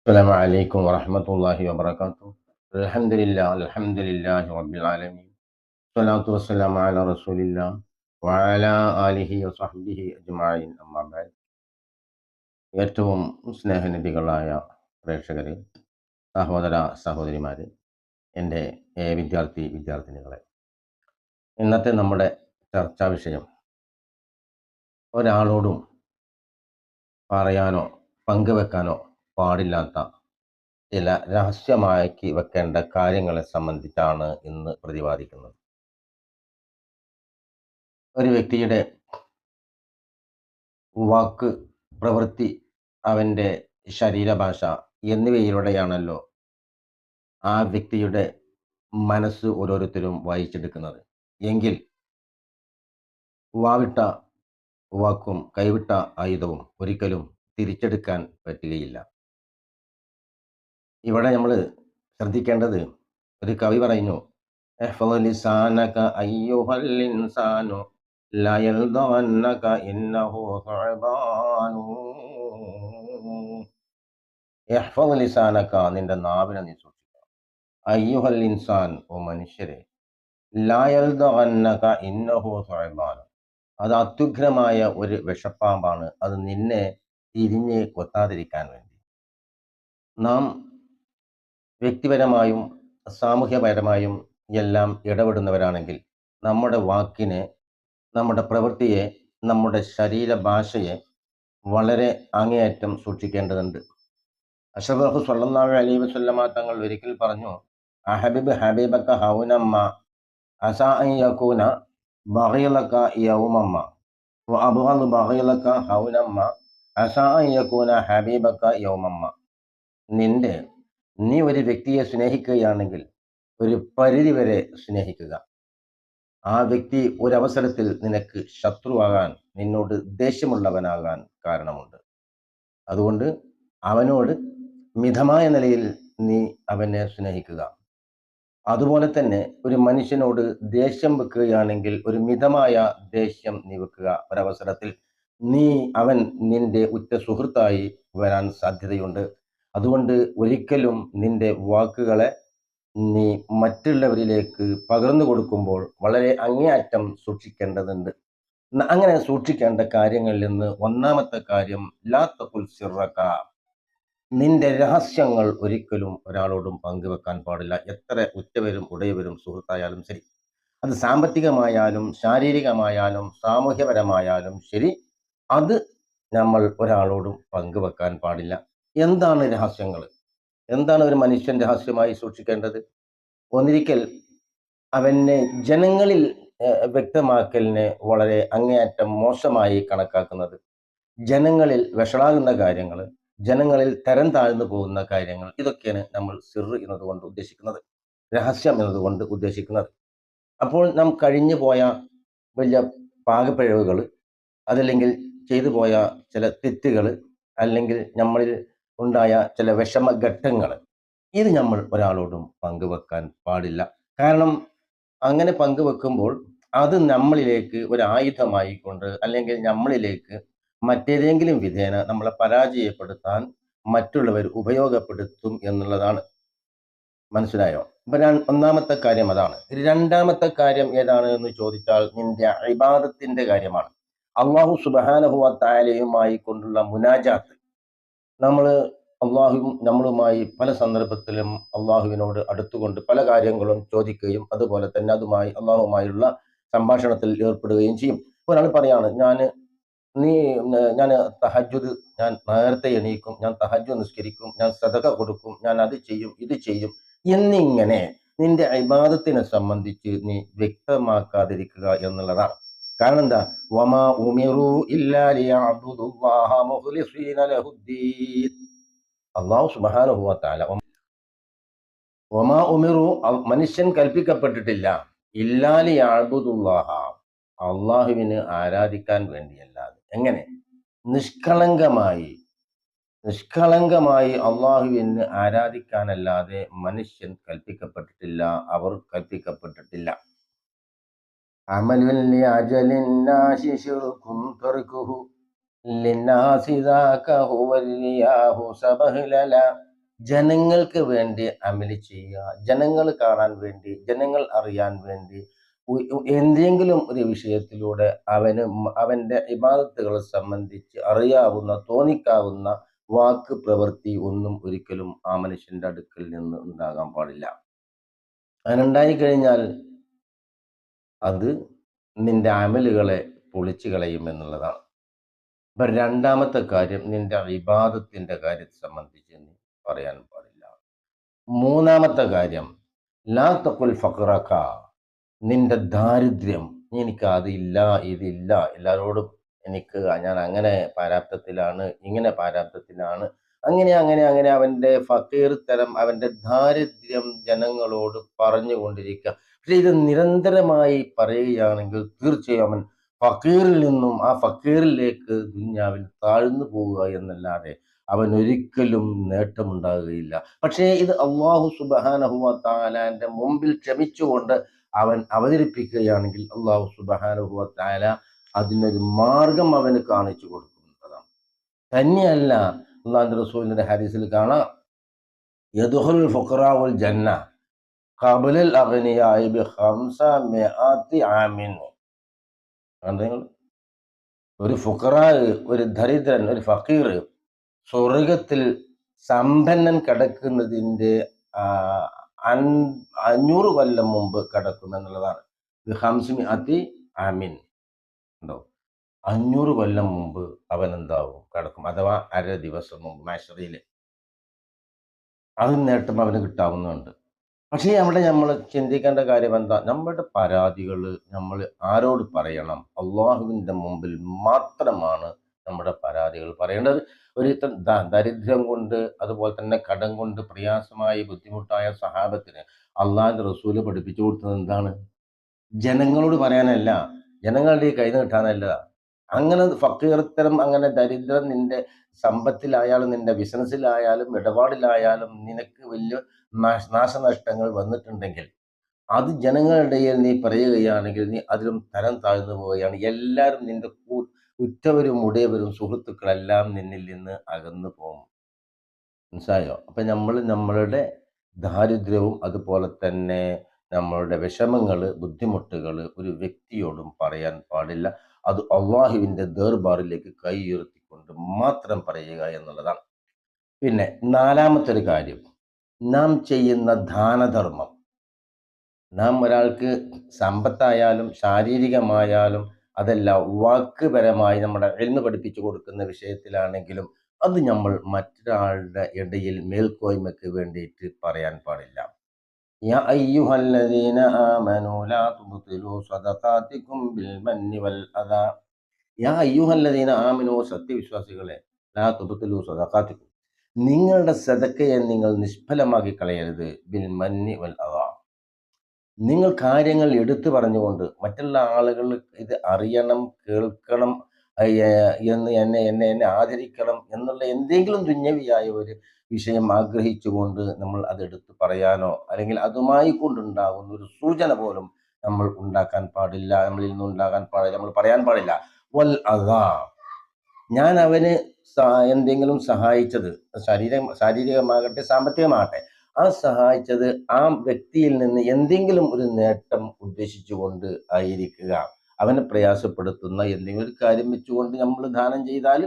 السلام عليكم ورحمة الله وبركاته الحمد لله الحمد لله رب العالمين الصلاة والسلام على رسول الله وعلى آله وصحبه أجمعين أما بعد ഏറ്റവും സ്നേഹനിധികളായ പ്രേക്ഷകരെ സഹോദര സഹോദരിമാരെ എൻ്റെ ഏ, വിദ്യാർത്ഥി വിദ്യാർത്ഥിനികളെ ഇന്നത്തെ നമ്മുടെ ചർച്ചാ വിഷയം ഒരാളോടും പറയാനോ പങ്കുവെക്കാനോ പാടില്ലാത്ത ചില രഹസ്യമാക്കി വെക്കേണ്ട കാര്യങ്ങളെ സംബന്ധിച്ചാണ് ഇന്ന് പ്രതിപാദിക്കുന്നത്. ഒരു വ്യക്തിയുടെ വാക്ക് പ്രവൃത്തി അവന്റെ ശരീരഭാഷ എന്നിവയിലൂടെയാണല്ലോ ആ വ്യക്തിയുടെ മനസ്സ് ഓരോരുത്തരും വായിച്ചെടുക്കുന്നത്. എങ്കിൽ വാവിട്ട വാക്കും കൈവിട്ട ആയുധവും ഒരിക്കലും തിരിച്ചെടുക്കാൻ പറ്റുകയില്ല. ഇവിടെ നമ്മൾ ശ്രദ്ധിക്കേണ്ടത് ഒരു കവി പറയുന്നു നിന്റെ നാവിനെ നീ സൂക്ഷിക്കണം. അയ്യുഹൽ ഇൻസാൻ ഓ മനുഷ്യരെ ലാ യൽദവന്നക ഇന്നഹു സുഅബാനു അത് അത്യുഗ്രമായ ഒരു വിഷപ്പാമ്പാണ്. അത് നിന്നെ തിരിഞ്ഞ് കൊത്താതിരിക്കാൻ വേണ്ടി. നാം വ്യക്തിപരമായും സാമൂഹ്യപരമായും എല്ലാം ഇടപെടുന്നവരാണെങ്കിൽ നമ്മുടെ വാക്കിനെ നമ്മുടെ പ്രവൃത്തിയെ നമ്മുടെ ശരീരഭാഷയെ വളരെ അങ്ങേയറ്റം സൂക്ഷിക്കേണ്ടതുണ്ട്. അഷറഫ് സല്ലല്ലാഹു അലൈഹി വസല്ലമ തങ്ങൾ ഒരിക്കൽ പറഞ്ഞു അഹബിബ് ഹബീബക്ക ഹൗനമ്മ അസാ അൻ യകൂന ബഗീലക യൗമമ്മ വ ബഹയിലക്ക ഹൗനമ്മ അസാ അൻ യകൂന ഹബീബക്ക യൗമമ്മ. നിന്റെ നീ ഒരു വ്യക്തിയെ സ്നേഹിക്കുകയാണെങ്കിൽ ഒരു പരിധി വരെ സ്നേഹിക്കുക. ആ വ്യക്തി ഒരവസരത്തിൽ നിനക്ക് ശത്രുവാകാൻ നിന്നോട് ദേഷ്യമുള്ളവനാകാൻ കാരണമുണ്ട്. അതുകൊണ്ട് അവനോട് മിതമായ നിലയിൽ നീ അവനെ സ്നേഹിക്കുക. അതുപോലെ തന്നെ ഒരു മനുഷ്യനോട് ദേഷ്യം വെക്കുകയാണെങ്കിൽ ഒരു മിതമായ ദേഷ്യം നീ വെക്കുക. ഒരവസരത്തിൽ നീ അവൻ നിന്റെ ഉറ്റ സുഹൃത്തായി വരാൻ സാധ്യതയുണ്ട്. അതുകൊണ്ട് ഒരിക്കലും നിന്റെ വാക്കുകളെ നീ മറ്റുള്ളവരിലേക്ക് പകർന്നു കൊടുക്കുമ്പോൾ വളരെ അങ്ങേയറ്റം സൂക്ഷിക്കേണ്ടതുണ്ട്. അങ്ങനെ സൂക്ഷിക്കേണ്ട കാര്യങ്ങളിൽ നിന്ന് ഒന്നാമത്തെ കാര്യം ലാത്ത സിർറക നിന്റെ രഹസ്യങ്ങൾ ഒരിക്കലും ഒരാളോടും പങ്കുവെക്കാൻ പാടില്ല. എത്ര ഉറ്റവരും ഉടയവരും സുഹൃത്തായാലും ശരി. അത് സാമ്പത്തികമായാലും ശാരീരികമായാലും സാമൂഹ്യപരമായാലും ശരി അത് നമ്മൾ ഒരാളോടും പങ്കുവെക്കാൻ പാടില്ല. എന്താണ് രഹസ്യങ്ങൾ? എന്താണ് ഒരു മനുഷ്യൻ രഹസ്യമായി സൂക്ഷിക്കേണ്ടത്? ഒന്നിരിക്കൽ അവനെ ജനങ്ങളിൽ വ്യക്തമാക്കലിനെ വളരെ അങ്ങേയറ്റം മോശമായി കണക്കാക്കുന്നത് ജനങ്ങളിൽ വിഷളാകുന്ന കാര്യങ്ങൾ ജനങ്ങളിൽ തരം താഴ്ന്നു പോകുന്ന കാര്യങ്ങൾ ഇതൊക്കെയാണ് നമ്മൾ സിർ എന്നതുകൊണ്ട് ഉദ്ദേശിക്കുന്നത് രഹസ്യം എന്നതുകൊണ്ട് ഉദ്ദേശിക്കുന്നത്. അപ്പോൾ നാം കഴിഞ്ഞു പോയ വലിയ പാകപ്പിഴവുകൾ അതല്ലെങ്കിൽ ചെയ്തു പോയ ചില തെറ്റുകൾ അല്ലെങ്കിൽ നമ്മളിൽ ഉണ്ടായ ചില വിഷമഘട്ടങ്ങൾ ഇത് നമ്മൾ ഒരാളോടും പങ്കുവെക്കാൻ പാടില്ല. കാരണം അങ്ങനെ പങ്കുവെക്കുമ്പോൾ അത് നമ്മളിലേക്ക് ഒരു ആയുധമായിക്കൊണ്ട് അല്ലെങ്കിൽ നമ്മളിലേക്ക് മറ്റേതെങ്കിലും വിധേന നമ്മളെ പരാജയപ്പെടുത്താൻ മറ്റുള്ളവർ ഉപയോഗപ്പെടുത്തും എന്നുള്ളതാണ്. മനസ്സിലായോ? അപ്പൊ ഒന്നാമത്തെ കാര്യം അതാണ്. രണ്ടാമത്തെ കാര്യം ഏതാണ് എന്ന് ചോദിച്ചാൽ നിന്റെ ഇബാദത്തിന്റെ കാര്യമാണ്. അള്ളാഹു സുബാനഹുവ താലയുമായി കൊണ്ടുള്ള മുനാജാത്ത്. നമ്മൾ അള്ളാഹുവും നമ്മളുമായി പല സന്ദർഭത്തിലും അള്ളാഹുവിനോട് അടുത്തുകൊണ്ട് പല കാര്യങ്ങളും ചോദിക്കുകയും അതുപോലെ തന്നെ അതുമായി അള്ളാഹുമായുള്ള സംഭാഷണത്തിൽ ഏർപ്പെടുകയും ചെയ്യും. ഒരാൾ പറയാണ് ഞാൻ നീ ഞാൻ തഹജുദ് ഞാൻ നേരത്തെ എണീക്കും ഞാൻ തഹജു നിസ്കരിക്കും ഞാൻ ശ്രദ്ധ കൊടുക്കും ഞാൻ അത് ചെയ്യും ഇത് ചെയ്യും എന്നിങ്ങനെ നിന്റെ ഇബാദത്തിനെ സംബന്ധിച്ച് നീ വ്യക്തമാക്കാതിരിക്കുക എന്നുള്ളതാണ്. കാരണം എന്താ? വമാ ഉമിറു അള്ളാഹു തആല വമാ ഉമിറു മനുഷ്യൻ കൽപ്പിക്കപ്പെട്ടിട്ടില്ല. ഇല്ലാ ലിയഅബ്ദുല്ലാഹ അള്ളാഹുവിന് ആരാധിക്കാൻ വേണ്ടിയല്ലാതെ. എങ്ങനെ? നിഷ്കളങ്കമായി. നിഷ്കളങ്കമായി അള്ളാഹുവിന് ആരാധിക്കാനല്ലാതെ മനുഷ്യൻ കൽപ്പിക്കപ്പെട്ടിട്ടില്ല അവർ കൽപ്പിക്കപ്പെട്ടിട്ടില്ല. അമലുൻ ലിഅജലിൻ നാശി ശിർകും തർക്കുഹു ലിന്നാസി ذاك هو الرياح سبهللا ജനങ്ങൾക്ക് വേണ്ടി അമല് ചെയ്യുക ജനങ്ങൾ കാണാൻ വേണ്ടി ജനങ്ങൾ അറിയാൻ വേണ്ടി ഉ- ഉ- എന്തെങ്കിലും ഒരു വിഷയത്തിലൂടെ അവന് മ- അവന്റെ ഇബാദത്തുകളെ സംബന്ധിച്ച് അറിയാവുന്ന തോന്നിക്കാവുന്ന വാക്ക് പ്രവൃത്തി ഒന്നും ഒരിക്കലും ആ മനുഷ്യന്റെ അടുക്കൽ നിന്ന് ഉണ്ടാകാൻ പാടില്ല അങ്ങനുണ്ടായി കഴിഞ്ഞാൽ അത് നിന്റെ അമലുകളെ പൊളിച്ചു കളയും എന്നുള്ളതാണ്. അപ്പൊ രണ്ടാമത്തെ കാര്യം നിന്റെ വിവാദത്തിന്റെ കാര്യത്തെ സംബന്ധിച്ച് നീ പറയാൻ പാടില്ല. മൂന്നാമത്തെ കാര്യം ലാ തക്കുൽ ഫഖറക നിന്റെ ദാരിദ്ര്യം എനിക്ക് അതില്ല ഇതില്ല എല്ലാവരോടും എനിക്ക് ഞാൻ അങ്ങനെ പാരാപ്തത്തിലാണ് ഇങ്ങനെ പാരാപ്തത്തിലാണ് അങ്ങനെ അങ്ങനെ അങ്ങനെ അവന്റെ ഫക്കീർ തരം അവന്റെ ദാരിദ്ര്യം ജനങ്ങളോട് പറഞ്ഞുകൊണ്ടിരിക്കുക. പക്ഷെ ഇത് നിരന്തരമായി പറയുകയാണെങ്കിൽ തീർച്ചയായും അവൻ ഫക്കീറിൽ നിന്നും ആ ഫക്കീറിലേക്ക് ദുന്യാവിൽ താഴ്ന്നു പോവുക എന്നല്ലാതെ അവൻ ഒരിക്കലും നേട്ടമുണ്ടാകുകയില്ല. പക്ഷേ ഇത് അള്ളാഹു സുബാനഹുവ താലാന്റെ മുമ്പിൽ ക്ഷമിച്ചുകൊണ്ട് അവൻ അവതരിപ്പിക്കുകയാണെങ്കിൽ അള്ളാഹു സുബാനഹുവ താല അതിനൊരു മാർഗം അവന് കാണിച്ചു കൊടുക്കുന്നതാണ്. തന്നെയല്ല അള്ളാഹു റസൂലിന്റെ ഹരീസിൽ കാണാം. യദുഹുൽ ജന്ന. ഖബലൽ അഗ്നിയായി ബി ഖംസ മിഅത്തി ആമിൻ. നിങ്ങൾ ഒരു ഫുഖറാ ഒരു ദരിദ്രൻ ഒരു ഫക്കീർ സ്വർഗത്തിൽ സമ്പന്നൻ കിടക്കുന്നതിന്റെ അഞ്ഞൂറ് കൊല്ലം മുമ്പ് കിടക്കും എന്നുള്ളതാണ്. ഖംസി അതി ആമിൻ. ഉണ്ടോ? അഞ്ഞൂറ് കൊല്ലം മുമ്പ് അവൻ എന്താവും? കിടക്കും. അഥവാ അര ദിവസം മുമ്പ് മാഷറിയിൽ അത് നേട്ടം അവന് കിട്ടാവുന്നതുണ്ട്. പക്ഷേ അവിടെ നമ്മൾ ചിന്തിക്കേണ്ട കാര്യം എന്താ? നമ്മുടെ പരാതികൾ നമ്മൾ ആരോട് പറയണം? അള്ളാഹുവിന്റെ മുമ്പിൽ മാത്രമാണ് നമ്മുടെ പരാതികൾ പറയേണ്ടത്. ഒരു ദരിദ്രം കൊണ്ട് അതുപോലെ തന്നെ കടം കൊണ്ട് പ്രയാസമായി ബുദ്ധിമുട്ടായ സഹാബത്തിന് അള്ളാഹിന്റെ റസൂൽ പഠിപ്പിച്ചു കൊടുത്തത് എന്താണ്? ജനങ്ങളോട് പറയാനല്ല. ജനങ്ങളുടെ കൈ നീട്ടാനല്ല അങ്ങനെ ഫക്കീർത്തരം അങ്ങനെ ദരിദ്രം നിന്റെ സമ്പത്തിലായാലും നിന്റെ ബിസിനസ്സിലായാലും ഇടപാടിലായാലും നിനക്ക് വലിയ നാശ നാശനഷ്ടങ്ങൾ വന്നിട്ടുണ്ടെങ്കിൽ അത് ജനങ്ങളുടെ നീ പറയുകയാണെങ്കിൽ നീ അതിലും തരം താഴ്ന്നു പോവുകയാണ്. എല്ലാവരും നിന്റെ ഉറ്റവരും ഉടയവരും സുഹൃത്തുക്കളെല്ലാം നിന്നിൽ നിന്ന് അകന്നു പോകും. മനസ്സിലായോ? അപ്പം നമ്മൾ നമ്മളുടെ ദാരിദ്ര്യവും അതുപോലെ തന്നെ നമ്മളുടെ വിഷമങ്ങൾ ബുദ്ധിമുട്ടുകൾ ഒരു വ്യക്തിയോടും പറയാൻ പാടില്ല. അത് അള്ളാഹുവിന്റെ ദർബാറിലേക്ക് കൈ ഉയർത്തിക്കൊണ്ട് മാത്രം പറയുക എന്നുള്ളതാണ്. പിന്നെ നാലാമത്തെ ഒരു കാര്യം നാം ചെയ്യുന്ന ദാനധർമ്മം. നാം ഒരാൾക്ക് സമ്പത്തായാലും ശാരീരികമായാലും അതല്ല വാക്കുപരമായി നമ്മുടെ എഴുന്ന് പഠിപ്പിച്ചു കൊടുക്കുന്ന വിഷയത്തിലാണെങ്കിലും അത് നമ്മൾ മറ്റൊരാളുടെ ഇടയിൽ മേൽക്കോയ്മയ്ക്ക് വേണ്ടിയിട്ട് പറയാൻ പാടില്ല. യാ അയ്യുഹല്ലദീന الذين ലാ لا تبطلوا صدقاتكم بالمن വൽ يا യാ الذين ആമനൂ സത്യവിശ്വാസികളെ ലാ തുബ്തിലൂ സദഖാതികും നിങ്ങളുടെ സദക്കയെ നിങ്ങൾ നിഷ്ഫലമാക്കി കളയരുത്. ബിൽ മന്നി വൽ അതാ നിങ്ങൾ കാര്യങ്ങൾ എടുത്തു പറഞ്ഞുകൊണ്ട് മറ്റുള്ള ആളുകൾ ഇത് അറിയണം കേൾക്കണം എന്ന് എന്നെ എന്നെ എന്നെ ആദരിക്കണം എന്നുള്ള എന്തെങ്കിലും ദുന്യവിയായ ഒരു വിഷയം ആഗ്രഹിച്ചുകൊണ്ട് നമ്മൾ അതെടുത്ത് പറയാനോ അല്ലെങ്കിൽ അതുമായി കൊണ്ടുണ്ടാകുന്ന ഒരു സൂചന പോലും നമ്മൾ ഉണ്ടാക്കാൻ പാടില്ല നമ്മളിൽ നിന്ന് ഉണ്ടാകാൻ പാടില്ല നമ്മൾ പറയാൻ പാടില്ല. വൽ അതാ ഞാൻ അവന് എന്തെങ്കിലും സഹായിച്ചത് ശാരീരിക ശാരീരികമാകട്ടെ സാമ്പത്തികമാകട്ടെ ആ സഹായിച്ചത് ആ വ്യക്തിയിൽ നിന്ന് എന്തെങ്കിലും ഒരു നേട്ടം ഉദ്ദേശിച്ചുകൊണ്ട് ആയിരിക്കുക. അവനെ പ്രയാസപ്പെടുത്തുന്ന എന്തെങ്കിലും ഒരു കാര്യം വെച്ചുകൊണ്ട് നമ്മൾ ദാനം ചെയ്താൽ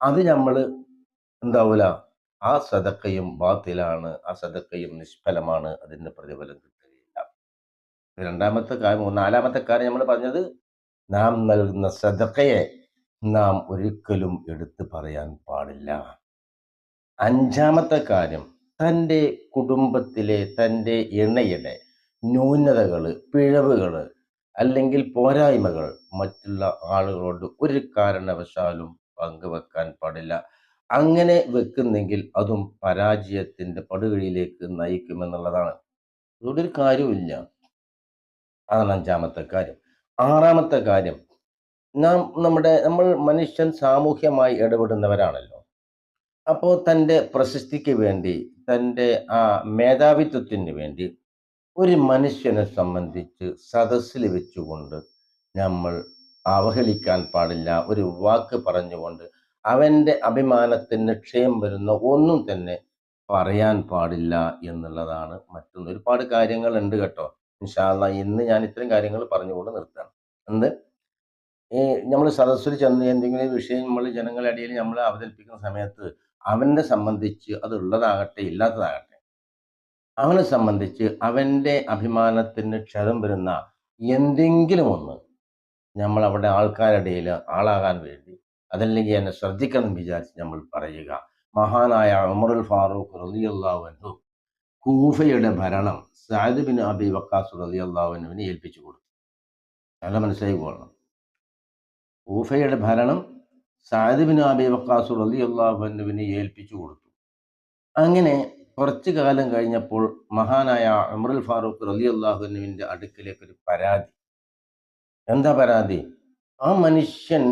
അത് നമ്മൾ എന്താവൂല? ആ സതക്കയും ബാത്തിലാണ് ആ സതക്കയും നിഷ്ഫലമാണ് അതിന്റെ പ്രതിഫലം കിട്ടുകയില്ല. രണ്ടാമത്തെ കാര്യം നാലാമത്തെ കാര്യം നമ്മൾ പറഞ്ഞത് നാം നൽകുന്ന സതക്കയെ നാം ഒരിക്കലും എടുത്തു പറയാൻ പാടില്ല. അഞ്ചാമത്തെ കാര്യം തന്റെ കുടുംബത്തിലെ തന്റെ ഇണയുടെ ന്യൂനതകൾ പിഴവുകൾ അല്ലെങ്കിൽ പോരായ്മകൾ മറ്റുള്ള ആളുകളോട് ഒരു കാരണവശാലും പങ്കുവെക്കാൻ പാടില്ല. അങ്ങനെ വെക്കുന്നെങ്കിൽ അതും പരാജയത്തിന്റെ പടുകഴിയിലേക്ക് നയിക്കുമെന്നുള്ളതാണ്. അതുകൊണ്ട് ഒരു കാര്യമില്ല അതാണ് അഞ്ചാമത്തെ കാര്യം. ആറാമത്തെ കാര്യം. നാം നമ്മുടെ നമ്മൾ മനുഷ്യൻ സാമൂഹ്യമായി ഇടപെടുന്നവരാണല്ലോ. അപ്പോൾ തന്റെ പ്രശസ്തിക്ക് വേണ്ടി തന്റെ ആ മേധാവിത്വത്തിന് വേണ്ടി ഒരു മനുഷ്യനെ സംബന്ധിച്ച് സദസ്സിൽ വെച്ചുകൊണ്ട് നമ്മൾ അവഹേളിക്കാൻ പാടില്ല. ഒരു വാക്ക് പറഞ്ഞുകൊണ്ട് അവന്റെ അഭിമാനത്തിന് ക്ഷയം വരുന്ന ഒന്നും തന്നെ പറയാൻ പാടില്ല എന്നുള്ളതാണ് മറ്റൊന്ന്. ഒരുപാട് കാര്യങ്ങൾ ഉണ്ട് കേട്ടോ. ഇൻഷാല്ല ഇന്ന് ഞാൻ ഇത്രയും കാര്യങ്ങൾ പറഞ്ഞുകൊണ്ട് നിർത്തണം എന്ത്? ഈ നമ്മൾ സദസ്സിൽ ചെന്ന് എന്തെങ്കിലും വിഷയം നമ്മൾ ജനങ്ങളുടെ ഇടയിൽ നമ്മൾ അവതരിപ്പിക്കുന്ന സമയത്ത് അവനെ സംബന്ധിച്ച് അത് ഉള്ളതാകട്ടെ ഇല്ലാത്തതാകട്ടെ അവനെ സംബന്ധിച്ച് അവന്റെ അഭിമാനത്തിന് ക്ഷതം വരുന്ന എന്തെങ്കിലും ഒന്ന് നമ്മൾ അവിടെ ആൾക്കാരുടെ ഇടയിൽ ആളാകാൻ വേണ്ടി അതല്ലെങ്കിൽ എന്നെ ശ്രദ്ധിക്കണം എന്ന് വിചാരിച്ച് നമ്മൾ പറയുക. മഹാനായ ഉമറുൽ ഫാറൂഖ് റളിയല്ലാഹു കൂഫയുടെ ഭരണം സാദ് ബിൻ അബി വക്കാസ് റളിയല്ലാഹുവിനെ ഏൽപ്പിച്ചു കൊടുത്തു. നല്ല മനസ്സിലായി പോകണം. കൂഫയുടെ ഭരണം സാദ് ബിൻ അബി വക്കാസ് റളിയല്ലാഹുവിനെ ഏൽപ്പിച്ചു കൊടുത്തു. അങ്ങനെ കുറച്ചു കാലം കഴിഞ്ഞപ്പോൾ മഹാനായ ഉമറുൽ ഫാറൂഖ് റലി അള്ളാഹുനുവിന്റെ അടുക്കിലേക്ക് ഒരു പരാതി. എന്താ പരാതി? ആ മനുഷ്യൻ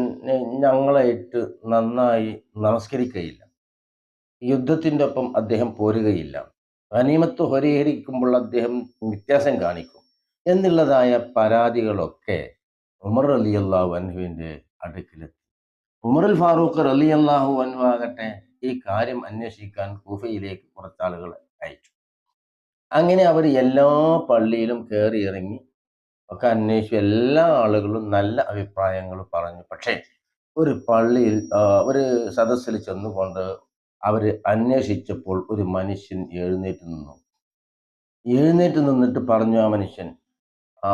ഞങ്ങളായിട്ട് നന്നായി നമസ്കരിക്കുകയില്ല യുദ്ധത്തിന്റെ ഒപ്പം അദ്ദേഹം പോരുകയില്ല. അനിമത്ത് പരിഹരിക്കുമ്പോൾ അദ്ദേഹം വ്യത്യാസം കാണിക്കും. എന്നുള്ളതായ പരാതികളൊക്കെ ഉമർ അലി അള്ളാഹു അൻഹുവിന്റെ അടുക്കിലെത്തി. ഉമറുൽ ഫാറൂഖ് അലി അള്ളാഹു അൻഹു ആകട്ടെ ഈ കാര്യം അന്വേഷിക്കാൻ കൂഫയിലേക്ക് കുറച്ചാളുകൾ അയച്ചു. അങ്ങനെ അവർ എല്ലാ പള്ളിയിലും കയറി ഇറങ്ങി ഒക്കെ അന്വേഷിച്ചു. എല്ലാ ആളുകളും നല്ല അഭിപ്രായങ്ങൾ പറഞ്ഞു. പക്ഷേ ഒരു പള്ളിയിൽ ഒരു സദസ്സിൽ ചെന്നുകൊണ്ട് അവർ അന്വേഷിച്ചപ്പോൾ ഒരു മനുഷ്യൻ എഴുന്നേറ്റ് നിന്നു. എഴുന്നേറ്റ് നിന്നിട്ട് പറഞ്ഞു ആ മനുഷ്യൻ ആ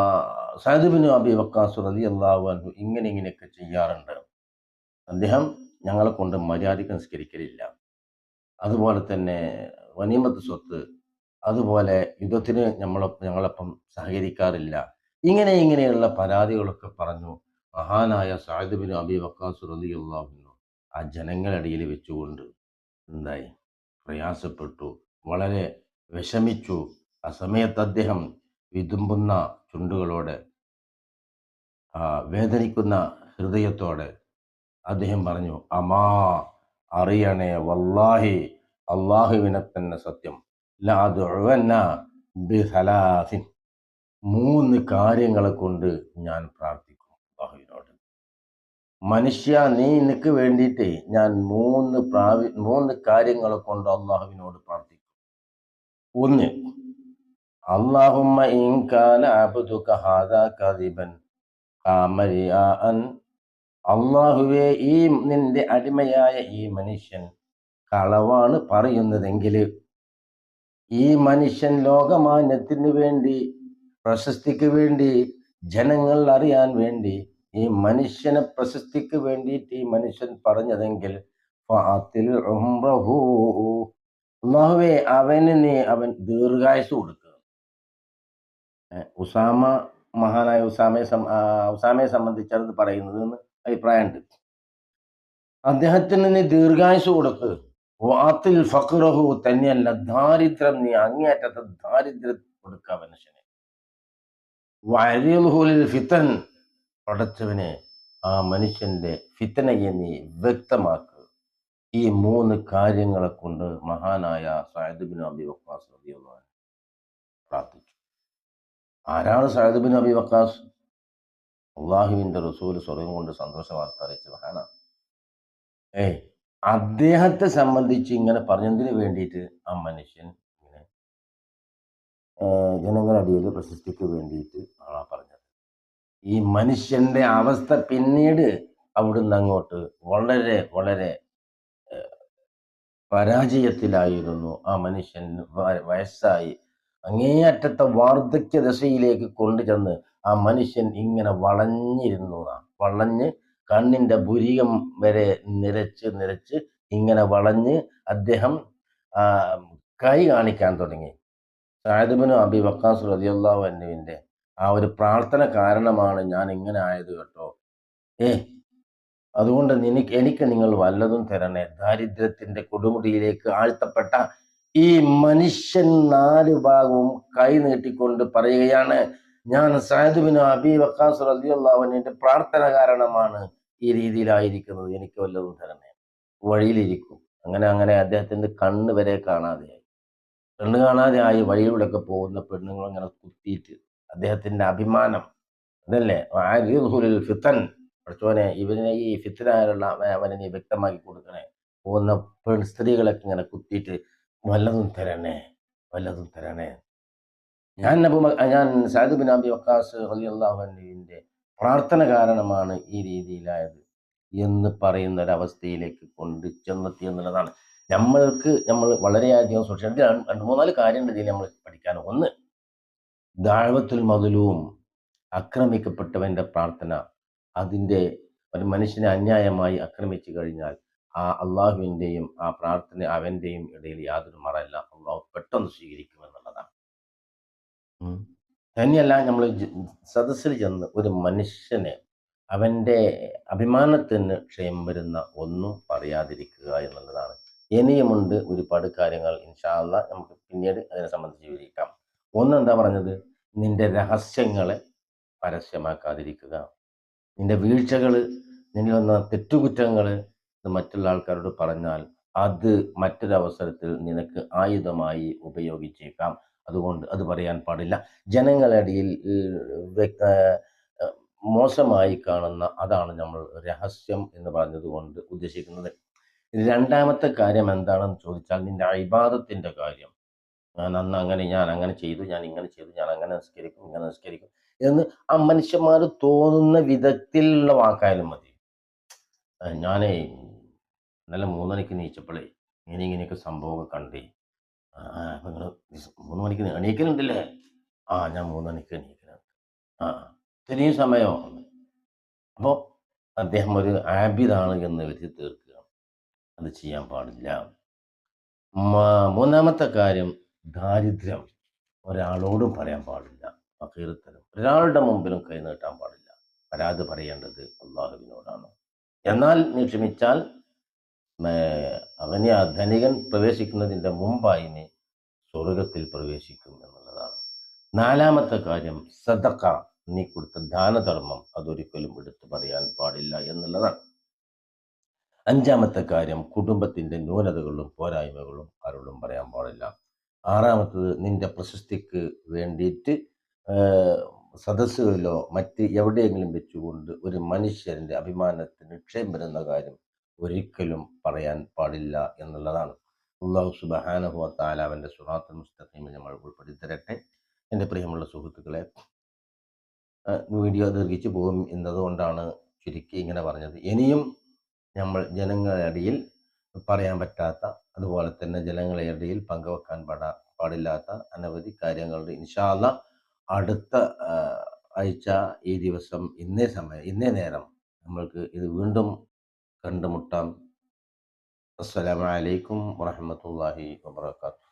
സഹദബിനു അബി വക്കാസ് റതി അള്ളാഹു ഇങ്ങനെ ഇങ്ങനെയൊക്കെ ചെയ്യാറുണ്ട്. അദ്ദേഹം ഞങ്ങളെ കൊണ്ട് മര്യാദയ്ക്ക് നിസ്കരിക്കലില്ല. അതുപോലെ തന്നെ വനീമത്ത് സ്വത്ത് അതുപോലെ യുദ്ധത്തിന് നമ്മളൊപ്പം ഞങ്ങളൊപ്പം സഹകരിക്കാറില്ല. ഇങ്ങനെ ഇങ്ങനെയുള്ള പരാതികളൊക്കെ പറഞ്ഞു മഹാനായ സാഹിബിന് അബി വക്കാസ് റതിയുള്ളു ആ ജനങ്ങളിടയിൽ വെച്ചുകൊണ്ട് എന്തായി? പ്രയാസപ്പെട്ടു. വളരെ വിഷമിച്ചു. ആ സമയത്ത് അദ്ദേഹം വിതുമ്പുന്ന ചുണ്ടുകളോടെ ആ വേദനിക്കുന്ന ഹൃദയത്തോടെ അദ്ദേഹം പറഞ്ഞു അമാ അറിയണേ വല്ലാഹി അള്ളാഹുവിനെ തന്നെ സത്യം. ബിസലാസിൻ. മൂന്ന് കാര്യങ്ങളെ കൊണ്ട് ഞാൻ പ്രാർത്ഥിക്കും അള്ളാഹുവിനോട്. മനുഷ്യ നീ നിനക്ക് വേണ്ടിയിട്ട് ഞാൻ മൂന്ന് പ്രാവി മൂന്ന് കാര്യങ്ങളെ കൊണ്ട് അള്ളാഹുവിനോട് പ്രാർത്ഥിക്കും. ഒന്ന് അള്ളാഹുമ്മ ഇൻകാല അബ്ദുക ഹാദാ കദിബൻ കാമരിയാൻ അള്ളാഹുവെ ഈ നിന്റെ അടിമയായ ഈ മനുഷ്യൻ കളവാണ് പറയുന്നതെങ്കിൽ ഈ മനുഷ്യൻ ലോകമാന്യത്തിന് വേണ്ടി പ്രശസ്തിക്ക് വേണ്ടി ജനങ്ങൾ അറിയാൻ വേണ്ടി ഈ മനുഷ്യനെ പ്രശസ്തിക്ക് വേണ്ടിയിട്ട് ഈ മനുഷ്യൻ പറഞ്ഞതെങ്കിൽ അള്ളാഹുവെ അവന് നീ അവൻ ദീർഘായുസ് കൊടുക്കുക. ഉസാമ മഹാനായ ഉസാമയെ ഉസാമയെ സംബന്ധിച്ചത് പറയുന്നത് അഭിപ്രായമുണ്ട്. അദ്ദേഹത്തിന് നീ ദീർഘായുസ് കൊടുക്ക്. വാത്തിൽ ഫക്രഹു തന്നെയല്ല ദാരിദ്ര്യം നീ അങ്ങേയറ്റത്തെ ദാരിദ്ര്യം കൊടുക്കുക മനുഷ്യനെ. വരിയുൽ ഫിത്തൻ പടച്ചവനെ ആ മനുഷ്യന്റെ ഫിത്തനയെ നീ വ്യക്തമാക്കുക ഈ മൂന്ന് കാര്യങ്ങളെ കൊണ്ട് മഹാനായ സായിദ് ബിൻ അബി വക്കാസ് പ്രാർത്ഥിച്ചു. ആരാണ് സായിദ് ബിൻ അബി വക്കാസ് അള്ളാഹുവിന്റെ റസൂൽ സ്വർഗം കൊണ്ട് സന്തോഷ വാർത്ത അറിയിച്ച മഹാനാണ്. ഏയ് അദ്ദേഹത്തെ സംബന്ധിച്ച് ഇങ്ങനെ പറഞ്ഞതിന് വേണ്ടിയിട്ട് ആ മനുഷ്യൻ ഇങ്ങനെ ജനങ്ങളടിയിൽ പ്രശസ്തിക്ക് വേണ്ടിയിട്ട് ആളാ പറഞ്ഞത്. ഈ മനുഷ്യന്റെ അവസ്ഥ പിന്നീട് അവിടുന്ന് അങ്ങോട്ട് വളരെ വളരെ പരാജയത്തിലായിരുന്നു. ആ മനുഷ്യൻ വയസ്സായി അങ്ങേയറ്റത്തെ വാർദ്ധക്യ ദശയിലേക്ക് കൊണ്ടുചെന്ന് ആ മനുഷ്യൻ ഇങ്ങനെ വളഞ്ഞിരുന്നു. വളഞ്ഞ് കണ്ണിന്റെ ഭുരികം വരെ നിരച്ച് നിരച്ച് ഇങ്ങനെ വളഞ്ഞ് അദ്ദേഹം കൈ കാണിക്കാൻ തുടങ്ങി. സാഹിബിനും അബി വക്കാസ് റതിയുള്ളാഹു എന്നുവിന്റെ ആ ഒരു പ്രാർത്ഥന കാരണമാണ് ഞാൻ ഇങ്ങനെ ആയത് കേട്ടോ. ഏ അതുകൊണ്ട് നിനക്ക് എനിക്ക് നിങ്ങൾ വല്ലതും തരണേ. ദാരിദ്ര്യത്തിന്റെ കൊടുമുടിയിലേക്ക് ആഴ്ത്തപ്പെട്ട ഈ മനുഷ്യൻ നാല് ഭാഗവും കൈ നീട്ടിക്കൊണ്ട് പറയുകയാണ്. ഞാൻ സാഹിബിനും അബി വക്കാസ് റതിയല്ലാഹുവിന്റെ പ്രാർത്ഥന കാരണമാണ് ഈ രീതിയിലായിരിക്കുന്നത്. എനിക്ക് വല്ലതും തരണേ. വഴിയിലിരിക്കും. അങ്ങനെ അങ്ങനെ അദ്ദേഹത്തിന്റെ കണ്ണ് വരെ കാണാതെയായി. കണ്ണ് കാണാതെ ആയി വഴിയിലൂടെയൊക്കെ പോകുന്ന പെണ്ണുങ്ങൾ ഇങ്ങനെ കുത്തിയിട്ട് അദ്ദേഹത്തിന്റെ അഭിമാനം അതല്ലേ? ആരിഹുലിൽ ഫിത്തൻ. പഠിച്ചോനെ ഇവനെ ഈ ഫിത്തനായുള്ള അവനെ നീ വ്യക്തമാക്കി കൊടുക്കണേ. പോകുന്ന പെൺ സ്ത്രീകളൊക്കെ ഇങ്ങനെ കുത്തിയിട്ട് വല്ലതും തരണേ വല്ലതും തരണേ. ഞാൻ ഞാൻ സാദു ബിൻ അബി വക്കാസ് അലി അള്ളാഹുവിന്റെ പ്രാർത്ഥന കാരണമാണ് ഈ രീതിയിലായത് എന്ന് പറയുന്ന ഒരവസ്ഥയിലേക്ക് കൊണ്ട് ചെന്നെത്തി എന്നുള്ളതാണ്. നമ്മൾക്ക് നമ്മൾ വളരെയധികം സൂക്ഷിക്കണം ഇത് രണ്ട് മൂന്നാൽ കാര്യമുണ്ട് ഇതിൽ നമ്മൾ പഠിക്കാൻ. ഒന്ന് ദാഴ്വത്തുൽ മതിലും ആക്രമിക്കപ്പെട്ടവന്റെ പ്രാർത്ഥന. അതിന്റെ ഒരു മനുഷ്യനെ അന്യായമായി ആക്രമിച്ചു കഴിഞ്ഞാൽ ആ അള്ളാഹുവിന്റെയും ആ പ്രാർത്ഥന അവന്റെയും ഇടയിൽ യാതൊരു മറല്ല അള്ളാഹു പെട്ടെന്ന് സ്വീകരിക്കുമെന്നുള്ളതാണ്. തന്നെയല്ല നമ്മൾ സദസ്സിൽ ചെന്ന് ഒരു മനുഷ്യനെ അവന്റെ അഭിമാനത്തിന് ക്ഷയം വരുന്ന ഒന്നും പറയാതിരിക്കുക എന്നുള്ളതാണ്. ഇനിയുമുണ്ട് ഒരുപാട് കാര്യങ്ങൾ. ഇൻഷാല്ല നമുക്ക് പിന്നീട് അതിനെ സംബന്ധിച്ച് വിവരിക്കാം. ഒന്ന് എന്താ പറഞ്ഞത്? നിന്റെ രഹസ്യങ്ങളെ പരസ്യമാക്കാതിരിക്കുക. നിന്റെ വീഴ്ചകൾ നിന്നിൽ വന്ന തെറ്റുകുറ്റങ്ങൾ മറ്റുള്ള ആൾക്കാരോട് പറഞ്ഞാൽ അത് മറ്റൊരവസരത്തിൽ നിനക്ക് ആയുധമായി ഉപയോഗിച്ചേക്കാം. അതുകൊണ്ട് അത് പറയാൻ പാടില്ല. ജനങ്ങളിടയിൽ മോശമായി കാണുന്ന അതാണ് നമ്മൾ രഹസ്യം എന്ന് പറഞ്ഞതുകൊണ്ട് ഉദ്ദേശിക്കുന്നത്. രണ്ടാമത്തെ കാര്യം എന്താണെന്ന് ചോദിച്ചാൽ നിന്റെ അഭിബാധത്തിന്റെ കാര്യം. ഞാൻ അന്ന് അങ്ങനെ ഞാൻ അങ്ങനെ ചെയ്തു ഞാൻ ഇങ്ങനെ ചെയ്തു ഞാൻ അങ്ങനെ നിസ്കരിക്കും ഇങ്ങനെ നിസ്കരിക്കും എന്ന് ആ മനുഷ്യന്മാർ തോന്നുന്ന വിധത്തിലുള്ള വാക്കായാലും മതി. ഞാനേ ഇന്നലെ മൂന്നണിക്ക് നീച്ചപ്പോഴേ ഇങ്ങനെ ഇങ്ങനെയൊക്കെ സംഭവമൊക്കെ കണ്ടേ. അപ്പൊ നിങ്ങൾ മൂന്ന് മണിക്ക് എണീക്കലുണ്ടല്ലേ? ആ ഞാൻ മൂന്ന് മണിക്ക് എണീക്കലുണ്ട്. ആ ഇത്രയും സമയമോ അപ്പോൾ അദ്ദേഹം ഒരു ആബിദാണ് എന്ന് വരുത്തി തീർക്കുക അത് ചെയ്യാൻ പാടില്ല. മൂന്നാമത്തെ കാര്യം ദാരിദ്ര്യം. ഒരാളോടും പറയാൻ പാടില്ല. ഫക്കീർത്തരം ഒരാളുടെ മുമ്പിലും കൈ നീട്ടാൻ പാടില്ല. പരാതി പറയേണ്ടത് അള്ളാഹുവിനോടാണ്. എന്നാൽ നീ ക്ഷമിച്ചാൽ അവനെ ആ ധനികൻ പ്രവേശിക്കുന്നതിന്റെ മുമ്പായി സ്വർഗത്തിൽ പ്രവേശിക്കും എന്നുള്ളതാണ്. നാലാമത്തെ കാര്യം സദക്ക. നീ കൊടുത്ത ദാനധർമ്മം അതൊരിക്കലും എടുത്തു പറയാൻ പാടില്ല എന്നുള്ളതാണ്. അഞ്ചാമത്തെ കാര്യം കുടുംബത്തിന്റെ ന്യൂനതകളും പോരായ്മകളും ആരോടും പറയാൻ പാടില്ല. ആറാമത്തത് നിന്റെ പ്രശസ്തിക്ക് വേണ്ടിയിട്ട് സദസ്സുകളിലോ മറ്റ് എവിടെയെങ്കിലും വെച്ചുകൊണ്ട് ഒരു മനുഷ്യന്റെ അഭിമാനത്തിന് ക്ഷയം വരുന്ന കാര്യം ഒരിക്കലും പറയാൻ പാടില്ല എന്നുള്ളതാണ്. അള്ളാഹു സുബഹാനഹു താല അവന്റെ സുറാത്തുൽ മുസ്തഖീമിൽ നമ്മൾ ഉൾപ്പെടുത്തി തരട്ടെ എന്റെ പ്രിയമുള്ള സുഹൃത്തുക്കളെ വീഡിയോ ദീർഘിച്ചു പോകും എന്നതുകൊണ്ടാണ് ചുരുക്കി ഇങ്ങനെ പറഞ്ഞത്. ഇനിയും നമ്മൾ ജനങ്ങളുടെ പറയാൻ പറ്റാത്ത അതുപോലെ തന്നെ ജനങ്ങളുടെ ഇടയിൽ പങ്കുവെക്കാൻ പാടാ പാടില്ലാത്ത അനവധി കാര്യങ്ങളുണ്ട്. ഇൻഷാല്ല അടുത്ത ആഴ്ച ഈ ദിവസം ഇന്നേ സമയം ഇന്നേ നേരം നമ്മൾക്ക് ഇത് വീണ്ടും കണ്ടുമുട്ടാം. അസ്സലാമലൈക്കും വാഹമത്തല്ലാഹി വാബർക്കാത്തു